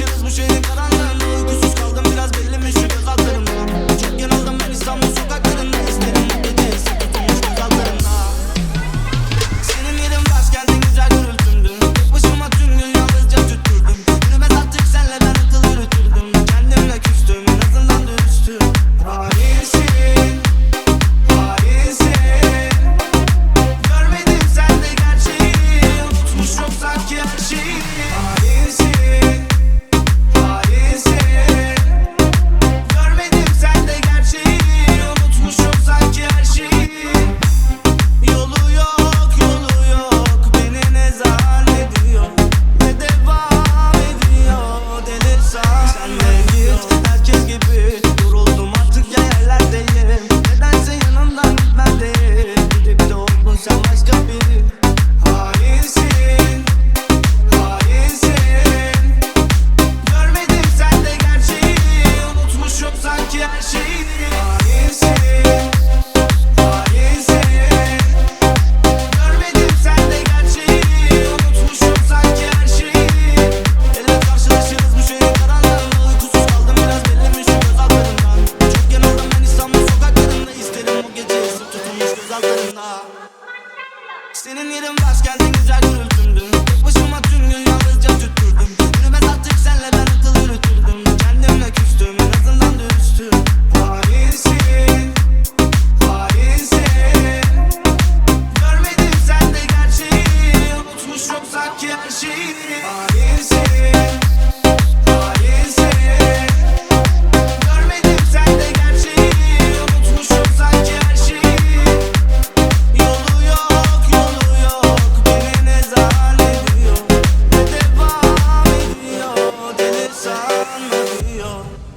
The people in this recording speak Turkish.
Yaşarız bu şehir yollarında Senin yerin başkentin güzel gürültündün Tek başıma tüm gün yalnızca tüttürdüm. Günüme sattık senle ben akıl yürütürdüm. Kendimle küstüm en azından dürüstüm. Hainsin Hainsin. Görmedim sende gerçeği. Unutmuşum sanki her şeyi. Hainsin Oh.